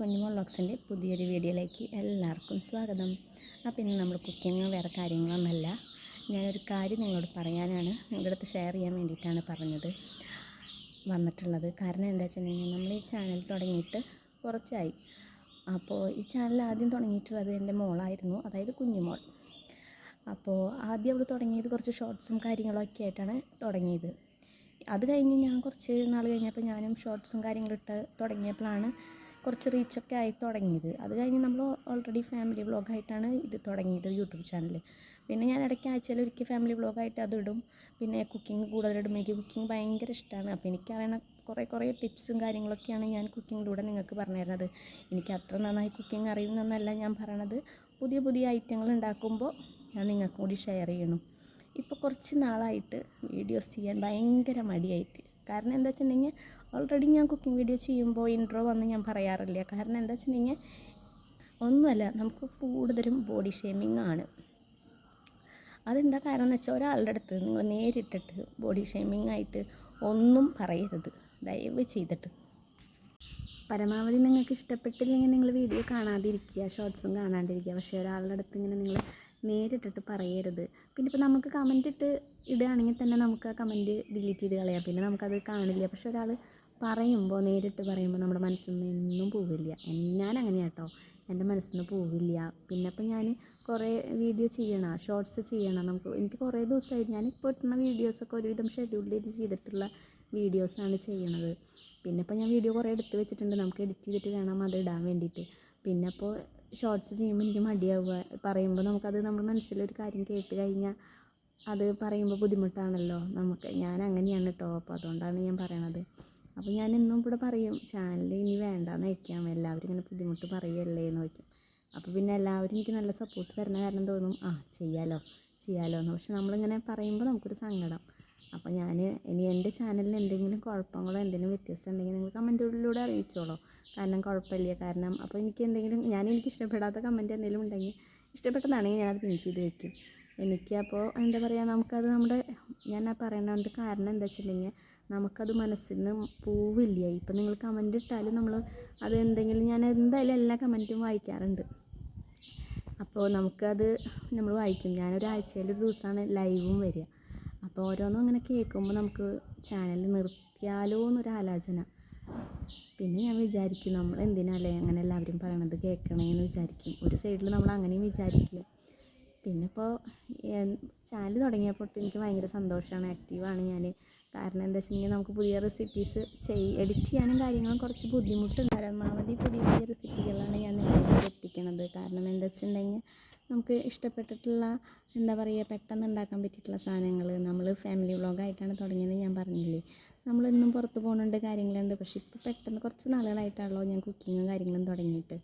കുഞ്ഞുമോൾ വ്ളോഗ്സിന്റെ പുതിയൊരു വീഡിയോയിലേക്ക് എല്ലാവർക്കും സ്വാഗതം. അപ്പോൾ ഇന്ന് നമ്മൾ കുക്കിങ് വേറെ കാര്യങ്ങളൊന്നുമല്ല ഞാനൊരു കാര്യം നിങ്ങളോട് പറയാനാണ് നിങ്ങളുടെ അടുത്ത് ഷെയർ ചെയ്യാൻ വേണ്ടിയിട്ടാണ് പറഞ്ഞത് വന്നിട്ടുള്ളത്. കാരണം എന്താ വെച്ചിട്ടുണ്ടെങ്കിൽ നമ്മൾ ഈ ചാനൽ തുടങ്ങിയിട്ട് കുറച്ചായി. അപ്പോൾ ഈ ചാനൽ ആദ്യം തുടങ്ങിയിട്ടുള്ളത് എന്റെ മോളായിരുന്നു അതായത് കുഞ്ഞുമോൾ. അപ്പോൾ ആദ്യം അവൾ തുടങ്ങിയത് കുറച്ച് ഷോർട്സും കാര്യങ്ങളൊക്കെ ആയിട്ടാണ് തുടങ്ങിയത്. അത് കഴിഞ്ഞ് ഞാൻ കുറച്ച് നാൾ കഴിഞ്ഞപ്പോൾ ഞാനും ഷോർട്ട്സും കാര്യങ്ങളും ഇട്ട് തുടങ്ങിയപ്പോഴാണ് കുറച്ച് റീച്ചൊക്കെ ആയി തുടങ്ങിയത്. അത് കഴിഞ്ഞ് നമ്മൾ ഓൾറെഡി ഫാമിലി വ്ളോഗായിട്ടാണ് ഇത് തുടങ്ങിയത് യൂട്യൂബ് ചാനൽ പിന്നെ ഞാൻ ഇടയ്ക്ക് ആഴ്ചയിൽ ഒരിക്കൽ ഫാമിലി വ്ളോഗായിട്ട് അതിടും പിന്നെ കുക്കിംഗ് കൂടുതലിടും. എനിക്ക് കുക്കിംഗ് ഭയങ്കര ഇഷ്ടമാണ് അപ്പോൾ എനിക്കറിയണ കുറേ കുറേ ടിപ്സും കാര്യങ്ങളൊക്കെയാണ് ഞാൻ കുക്കിങ്ങിലൂടെ നിങ്ങൾക്ക് പറഞ്ഞു തരുന്നത് എനിക്ക് അത്ര നന്നായി കുക്കിംഗ് അറിയുന്നതെന്നല്ല ഞാൻ പറയണത്. പുതിയ പുതിയ ഐറ്റങ്ങൾ ഉണ്ടാക്കുമ്പോൾ ഞാൻ നിങ്ങൾക്കും കൂടി ഷെയർ ചെയ്യണം. ഇപ്പോൾ കുറച്ച് നാളായിട്ട് വീഡിയോസ് ചെയ്യാൻ ഭയങ്കര മടിയായിട്ട് കാരണം എന്താ വെച്ചിട്ടുണ്ടെങ്കിൽ ഓൾറെഡി ഞാൻ കുക്കിംഗ് വീഡിയോ ചെയ്യുമ്പോൾ ഇൻട്രോ വന്ന് ഞാൻ പറയാറില്ല. കാരണം എന്താ വെച്ചിട്ടുണ്ടെങ്കിൽ ഒന്നുമല്ല നമുക്ക് കൂടുതലും ബോഡി ഷേമിംഗ് ആണ്. അതെന്താ കാരണം എന്ന് വെച്ചാൽ ഒരാളുടെ അടുത്ത് നിങ്ങൾ നേരിട്ടിട്ട് ബോഡി ഷേമിംഗ് ആയിട്ട് ഒന്നും പറയരുത്. ദയവ് ചെയ്തിട്ട്. പരമാവധി നിങ്ങൾക്ക് ഇഷ്ടപ്പെട്ടില്ലെങ്കിൽ നിങ്ങൾ വീഡിയോ കാണാതിരിക്കുക ഷോർട്സും കാണാണ്ടിരിക്കുക പക്ഷേ ഒരാളുടെ അടുത്ത് ഇങ്ങനെ നിങ്ങൾ നേരിട്ടിട്ട് പറയരുത്. പിന്നെ ഇപ്പോൾ നമുക്ക് കമന്റ് ഇട്ട് ഇടുകയാണെങ്കിൽ തന്നെ നമുക്ക് ആ കമന്റ് ഡിലീറ്റ് ചെയ്ത് കളയാം. പിന്നെ നമുക്കത് കാണില്ല. പക്ഷെ ഒരാൾ പറയുമ്പോൾ നേരിട്ട് പറയുമ്പോൾ നമ്മുടെ മനസ്സിൽ നിന്നും പോവില്ല. ഞാൻ അങ്ങനെ കേട്ടോ എന്റെ മനസ്സിൽ നിന്ന് പോവില്ല. പിന്നെ ഇപ്പോൾ ഞാൻ കുറേ വീഡിയോ ചെയ്യണം ഷോർട്സ് ചെയ്യണം നമുക്ക് എനിക്ക് കുറേ ദിവസമായി ഞാനിപ്പോൾ ഇട്ടുന്ന വീഡിയോസൊക്കെ ഒരുവിധം ഷെഡ്യൂൾ ചെയ്ത് ചെയ്തിട്ടുള്ള വീഡിയോസാണ് ചെയ്യണത്. പിന്നെ ഇപ്പോൾ ഞാൻ വീഡിയോ കുറേ എടുത്ത് വെച്ചിട്ടുണ്ട്. നമുക്ക് എഡിറ്റ് ചെയ്തിട്ട് വേണം അത് ഇടാൻ വേണ്ടിയിട്ട്. പിന്നെ അപ്പോൾ ഷോർട്സ് ചെയ്യുമ്പോൾ എനിക്ക് മടിയാവുക. പറയുമ്പോൾ നമുക്കത് നമ്മുടെ മനസ്സിലൊരു കാര്യം കേട്ട് കഴിഞ്ഞാൽ അത് പറയുമ്പോൾ ബുദ്ധിമുട്ടാണല്ലോ. നമുക്ക് ഞാൻ അങ്ങനെയാണ് കേട്ടോ അപ്പോൾ അതുകൊണ്ടാണ് ഞാൻ പറയണത്. അപ്പോൾ ഞാൻ എന്നും ഇവിടെ പറയും ചാനൽ ഇനി വേണ്ടാന്ന് വയ്ക്കാം എല്ലാവരും ഇങ്ങനെ ബുദ്ധിമുട്ട് പറയല്ലേ? എന്ന് വയ്ക്കും അപ്പോൾ പിന്നെ എല്ലാവരും എനിക്ക് നല്ല സപ്പോർട്ട് തരുന്ന കാരണം തോന്നും ആ ചെയ്യാലോ ചെയ്യാലോ. എന്ന്. പക്ഷെ നമ്മളിങ്ങനെ പറയുമ്പോൾ നമുക്കൊരു സങ്കടം. അപ്പോൾ ഞാൻ ഇനി എന്റെ ചാനലിൽ എന്തെങ്കിലും കുഴപ്പങ്ങളോ എന്തെങ്കിലും വ്യത്യാസം ഉണ്ടെങ്കിൽ നിങ്ങൾ കമന്റുകളിലൂടെ അറിയിച്ചോളൂ. കാരണം കുഴപ്പമില്ല. കാരണം അപ്പോൾ എനിക്ക് എന്തെങ്കിലും ഞാൻ എനിക്ക് ഇഷ്ടപ്പെടാത്ത കമന്റ് എന്തെങ്കിലും ഉണ്ടെങ്കിൽ ഇഷ്ടപ്പെട്ടതാണെങ്കിൽ ഞാനത് പിൻ ചെയ്ത് വെക്കും. എനിക്ക് അപ്പോൾ എന്താ പറയുക നമുക്കത് നമ്മുടെ ഞാൻ ആ പറയണതിന്റെ കാരണം എന്താ വെച്ചിട്ടുണ്ടെങ്കിൽ നമുക്കത് മനസ്സിൽ നിന്ന് പോവില്ല. ഇപ്പം നിങ്ങൾ കമന്റ് ഇട്ടാലും നമ്മൾ അത് എന്തെങ്കിലും ഞാൻ എന്തായാലും എല്ലാ കമന്റും വായിക്കാറുണ്ട്. അപ്പോൾ നമുക്കത് നമ്മൾ വായിക്കും. ഞാനൊരാഴ്ചയിൽ ഒരു ദിവസമാണ് ലൈവും വരിക. അപ്പോൾ ഓരോന്നും ഇങ്ങനെ കേൾക്കുമ്പോൾ നമുക്ക് ചാനൽ നിർത്തിയാലോ എന്നൊരു ആലോചന. പിന്നെ ഞാൻ വിചാരിക്കും നമ്മൾ എന്തിനാലേ അങ്ങനെ എല്ലാവരും പറയണത് കേൾക്കണേന്ന് വിചാരിക്കും. ഒരു സൈഡിൽ നമ്മൾ അങ്ങനെയും വിചാരിക്കും. പിന്നെ ഇപ്പോൾ ചാനൽ തുടങ്ങിയപ്പോൾ എനിക്ക് ഭയങ്കര സന്തോഷമാണ്. ആക്റ്റീവാണ് ഞാൻ. കാരണം എന്താ വെച്ചിട്ടുണ്ടെങ്കിൽ നമുക്ക് പുതിയ റെസിപ്പീസ് ചെയ് എഡിറ്റ് ചെയ്യാനും കാര്യങ്ങളും കുറച്ച് ബുദ്ധിമുട്ടുണ്ട്. പരമാവധി പുതിയ പുതിയ റെസിപ്പികളാണ് ഞാൻ നിങ്ങളിലേക്ക് കാരണം എന്താ വെച്ചിട്ടുണ്ടെങ്കിൽ നമുക്ക് ഇഷ്ടപ്പെട്ടിട്ടുള്ള എന്താ പറയുക പെട്ടെന്ന് ഉണ്ടാക്കാൻ പറ്റിയിട്ടുള്ള സാധനങ്ങൾ നമ്മൾ ഫാമിലി വ്ളോഗായിട്ടാണ് തുടങ്ങിയത് ഞാൻ പറഞ്ഞില്ലേ. നമ്മളെന്നും പുറത്ത് പോകുന്നുണ്ട് കാര്യങ്ങളുണ്ട്. പക്ഷെ ഇപ്പോൾ പെട്ടെന്ന് കുറച്ച് നാളുകളായിട്ടാണല്ലോ ഞാൻ കുക്കിങ്ങും കാര്യങ്ങളും തുടങ്ങിയിട്ട്.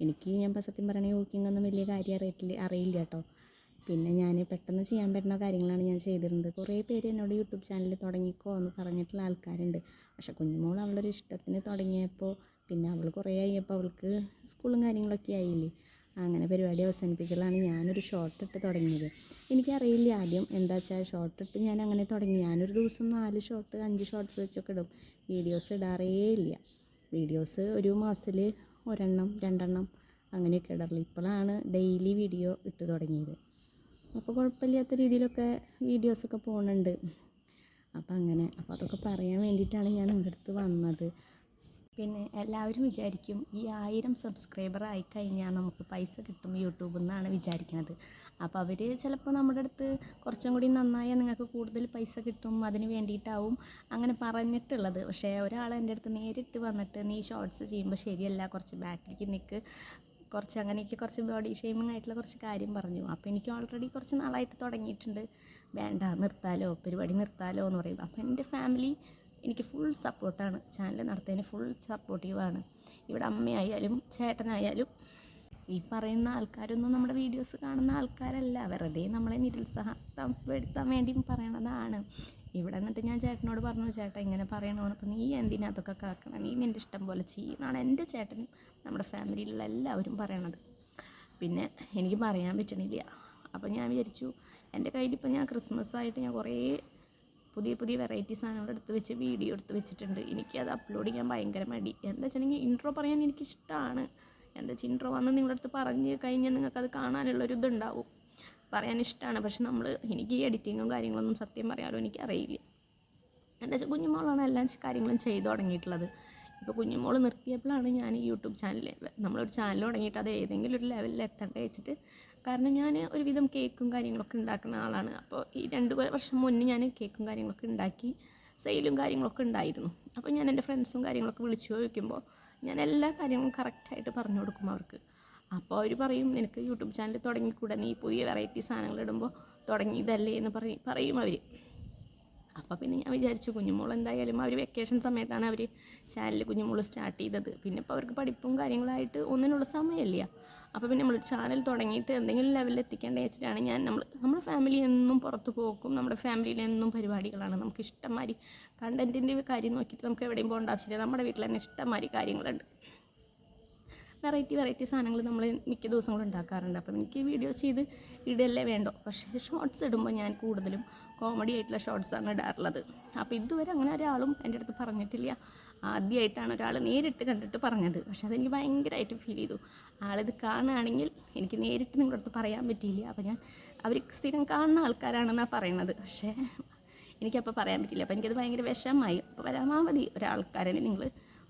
എനിക്ക് ഞാൻ ഇപ്പോൾ സത്യം പറയണേ കുക്കിങ്ങൊന്നും വലിയ കാര്യം അറിയിട്ടില്ല അറിയില്ല കേട്ടോ. പിന്നെ ഞാൻ പെട്ടെന്ന് ചെയ്യാൻ പറ്റുന്ന കാര്യങ്ങളാണ് ഞാൻ ചെയ്തിരുന്നത്. കുറേ പേര് എന്നോട് യൂട്യൂബ് ചാനൽ തുടങ്ങിക്കോ എന്ന് പറഞ്ഞിട്ടുള്ള ആൾക്കാരുണ്ട്. പക്ഷേ കുഞ്ഞുമോൾ അവളൊരു ഇഷ്ടത്തിന് തുടങ്ങിയപ്പോൾ പിന്നെ അവൾ കുറേ ആയപ്പോൾ അവൾക്ക് സ്കൂളും കാര്യങ്ങളൊക്കെ ആയില്ലേ. അങ്ങനെ പരിപാടി അവസാനിപ്പിച്ചാലാണ് ഞാനൊരു ഷോർട്ട് ഇട്ട് തുടങ്ങിയത്. എനിക്കറിയില്ല ആദ്യം എന്താ വെച്ചാൽ ഷോർട്ട് ഇട്ട് ഞാൻ അങ്ങനെ തുടങ്ങി. ഞാനൊരു ദിവസം നാല് ഷോർട്ട് അഞ്ച് ഷോർട്ട്സ് വെച്ചൊക്കെ ഇടും. വീഡിയോസ് ഇടാറേ ഇല്ല. വീഡിയോസ് ഒരു മാസത്തിൽ ഒരെണ്ണം രണ്ടെണ്ണം അങ്ങനെയൊക്കെ ഇടാറുള്ളൂ ഇപ്പോഴാണ് ഡെയിലി വീഡിയോ ഇട്ട് തുടങ്ങിയത്. അപ്പോൾ കുഴപ്പമില്ലാത്ത രീതിയിലൊക്കെ വീഡിയോസൊക്കെ പോകുന്നുണ്ട് അപ്പോൾ അങ്ങനെ അപ്പോൾ അതൊക്കെ പറയാൻ വേണ്ടിയിട്ടാണ് ഞാൻ ഇവിടെ അടുത്ത് വന്നത്. പിന്നെ എല്ലാവരും വിചാരിക്കും ഈ ആയിരം സബ്സ്ക്രൈബർ ആയിക്കഴിഞ്ഞാൽ നമുക്ക് പൈസ കിട്ടും യൂട്യൂബിൽ നിന്നാണ് വിചാരിക്കുന്നത് അപ്പോൾ അവർ ചിലപ്പോൾ നമ്മുടെ അടുത്ത് കുറച്ചും കൂടി നന്നായാൽ നിങ്ങൾക്ക് കൂടുതൽ പൈസ കിട്ടും അതിന് വേണ്ടിയിട്ടാവും അങ്ങനെ പറഞ്ഞിട്ടുള്ളത്. പക്ഷേ ഒരാൾ എന്റെ അടുത്ത് നേരിട്ട് വന്നിട്ട് നീ ഷോർട്സ് ചെയ്യുമ്പോൾ ശരിയല്ല കുറച്ച് ബാക്കിലേക്ക് നിൽക്ക് കുറച്ച് അങ്ങനെയൊക്കെ കുറച്ച് ബോഡി ഷെയ്മിങ് ആയിട്ടുള്ള കുറച്ച് കാര്യം പറഞ്ഞു. അപ്പോൾ എനിക്ക് ഓൾറെഡി കുറച്ച് നാളായിട്ട് തുടങ്ങിയിട്ടുണ്ട്. വേണ്ട നിർത്താലോ? പരിപാടി നിർത്താലോ എന്ന് പറയും അപ്പോൾ എന്റെ ഫാമിലി എനിക്ക് ഫുൾ സപ്പോർട്ടാണ് ചാനൽ നടത്തുന്നതിന് ഫുൾ സപ്പോർട്ടീവാണ് ഇവിടെ അമ്മയായാലും ചേട്ടനായാലും ഈ പറയുന്ന ആൾക്കാരൊന്നും നമ്മുടെ വീഡിയോസ് കാണുന്ന ആൾക്കാരല്ല. വെറുതെ നമ്മളെ നിരുത്സാഹപ്പെടുത്താൻ വേണ്ടിയും പറയണതാണ്. ഇവിടെ എന്നിട്ട് ഞാൻ ചേട്ടനോട് പറഞ്ഞു ചേട്ടൻ ഇങ്ങനെ പറയണമെന്ന് അപ്പോൾ നീ എന്തിനകത്തൊക്കെ കാക്കണം? നീ നിന്റെ ഇഷ്ടം പോലെ ചെയ്യുന്നതാണ് എന്റെ ചേട്ടൻ നമ്മുടെ ഫാമിലിയിലുള്ള എല്ലാവരും പറയണത്. പിന്നെ എനിക്ക് പറയാൻ പറ്റണില്ല. അപ്പോൾ ഞാൻ വിചാരിച്ചു എന്റെ കയ്യിൽ ഇപ്പോൾ ഞാൻ ക്രിസ്മസ് ആയിട്ട് ഞാൻ കുറേ പുതിയ പുതിയ വെറൈറ്റി സാധനങ്ങൾ എടുത്ത് വെച്ച് വീഡിയോ എടുത്ത് വെച്ചിട്ടുണ്ട്. എനിക്കത് അപ്ലോഡ് ചെയ്യാൻ ഭയങ്കര മടി. എന്താ വെച്ചിട്ടുണ്ടെങ്കിൽ ഇൻട്രോ പറയാൻ എനിക്കിഷ്ടമാണ് എന്താ വെച്ചാൽ ഇൻട്രോ വന്ന് നിങ്ങളുടെ അടുത്ത് പറഞ്ഞ് കഴിഞ്ഞാൽ നിങ്ങൾക്കത് കാണാനുള്ളൊരു ഇതുണ്ടാവും. പറയാൻ ഇഷ്ടമാണ് പക്ഷെ നമ്മൾ എനിക്ക് ഈ എഡിറ്റിങ്ങും കാര്യങ്ങളൊന്നും സത്യം പറയാലോ എനിക്കറിയില്ല. എന്താ വെച്ചാൽ കുഞ്ഞുമോളാണ് എല്ലാ കാര്യങ്ങളും ചെയ്തു തുടങ്ങിയിട്ടുള്ളത്. ഇപ്പോൾ കുഞ്ഞുമോൾ നിർത്തിയപ്പോഴാണ് ഞാൻ യൂട്യൂബ് ചാനൽ നമ്മളൊരു ചാനൽ തുടങ്ങിയിട്ട് അത് ഏതെങ്കിലും ഒരു ലെവലിൽ എത്തണ്ടേ വെച്ചിട്ട് കാരണം ഞാൻ ഒരുവിധം കേക്കും കാര്യങ്ങളൊക്കെ ഉണ്ടാക്കുന്ന ആളാണ്. അപ്പോൾ ഈ രണ്ട് വർഷം മുന്നേ ഞാൻ കേക്കും കാര്യങ്ങളൊക്കെ ഉണ്ടാക്കി സെയിലും കാര്യങ്ങളൊക്കെ ഉണ്ടായിരുന്നു. അപ്പോൾ ഞാൻ എന്റെ ഫ്രണ്ട്സും കാര്യങ്ങളൊക്കെ വിളിച്ചു ചോദിക്കുമ്പോൾ ഞാൻ എല്ലാ കാര്യങ്ങളും കറക്റ്റായിട്ട് പറഞ്ഞു കൊടുക്കും അവർക്ക്. അപ്പോൾ അവർ പറയും നിനക്ക് യൂട്യൂബ് ചാനൽ തുടങ്ങിക്കൂടെ? നീ പുതിയ വെറൈറ്റി സാധനങ്ങൾ ഇടുമ്പോൾ തുടങ്ങി ഇതല്ലേ? എന്ന് പറയും പറയും അവർ അപ്പോൾ പിന്നെ ഞാൻ വിചാരിച്ചു കുഞ്ഞുമോൾ എന്തായാലും അവർ വെക്കേഷൻ സമയത്താണ് അവർ ചാനൽ കുഞ്ഞുമോൾ സ്റ്റാർട്ട് ചെയ്തത്. പിന്നെ ഇപ്പോൾ അവർക്ക് പഠിപ്പും കാര്യങ്ങളായിട്ട് ഒന്നിനുള്ള സമയമില്ല അപ്പോൾ പിന്നെ നമ്മൾ ചാനൽ തുടങ്ങിയിട്ട് എന്തെങ്കിലും ലെവലിൽ എത്തിക്കേണ്ട വെച്ചിട്ടാണ് ഞാൻ നമ്മൾ നമ്മുടെ ഫാമിലി എന്നും പുറത്ത് പോക്കും നമ്മുടെ ഫാമിലിയിൽ എന്നും പരിപാടികളാണ് നമുക്ക് ഇഷ്ടംമാതിരി കണ്ടന്റിന്റെ കാര്യം നോക്കിയിട്ട് നമുക്ക് എവിടെയും പോകേണ്ട ആവശ്യമില്ല. നമ്മുടെ വീട്ടിൽ തന്നെ ഇഷ്ടംമാതിരി കാര്യങ്ങളുണ്ട്. വെറൈറ്റി വെറൈറ്റി സാധനങ്ങൾ നമ്മൾ മിക്ക ദിവസങ്ങളും ഉണ്ടാക്കാറുണ്ട്. അപ്പം എനിക്ക് വീഡിയോ ചെയ്ത് ഇടല്ലേ വേണ്ടോ. പക്ഷേ ഷോർട്സ് ഇടുമ്പോൾ ഞാൻ കൂടുതലും കോമഡി ആയിട്ടുള്ള ഷോർട്സാണ് ഇടാറുള്ളത്. അപ്പോൾ ഇതുവരെ അങ്ങനെ ഒരാളും എന്റെ അടുത്ത് പറഞ്ഞിട്ടില്ല. ആദ്യമായിട്ടാണ് ഒരാൾ നേരിട്ട് കണ്ടിട്ട് പറഞ്ഞത്. പക്ഷേ അതെനിക്ക് ഭയങ്കരമായിട്ട് ഫീൽ ചെയ്തു. ആളിത് കാണുകയാണെങ്കിൽ എനിക്ക് നേരിട്ട് നിങ്ങളുടെ അടുത്ത് പറയാൻ പറ്റിയില്ല. അപ്പോൾ ഞാൻ അവർ സ്ഥിരം കാണുന്ന ആൾക്കാരാണെന്നാണ് പറയണത് പക്ഷേ എനിക്കപ്പോൾ പറയാൻ പറ്റില്ല അപ്പോൾ എനിക്കത് ഭയങ്കര വിഷമമായി അപ്പോൾ പരമാവധി ഒരാൾക്കാരെ നിങ്ങൾ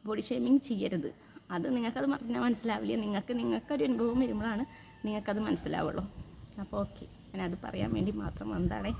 ബോഡി ഷേമിങ് ചെയ്യരുത്. അത് നിങ്ങൾക്കത് പറഞ്ഞാൽ മനസ്സിലാവില്ല. നിങ്ങൾക്ക് നിങ്ങൾക്കൊരു അനുഭവം വരുമ്പോഴാണ് നിങ്ങൾക്കത് മനസ്സിലാവുള്ളൂ. അപ്പോൾ ഓക്കെ ഞാനത് പറയാൻ വേണ്ടി മാത്രം വന്നതാണേ.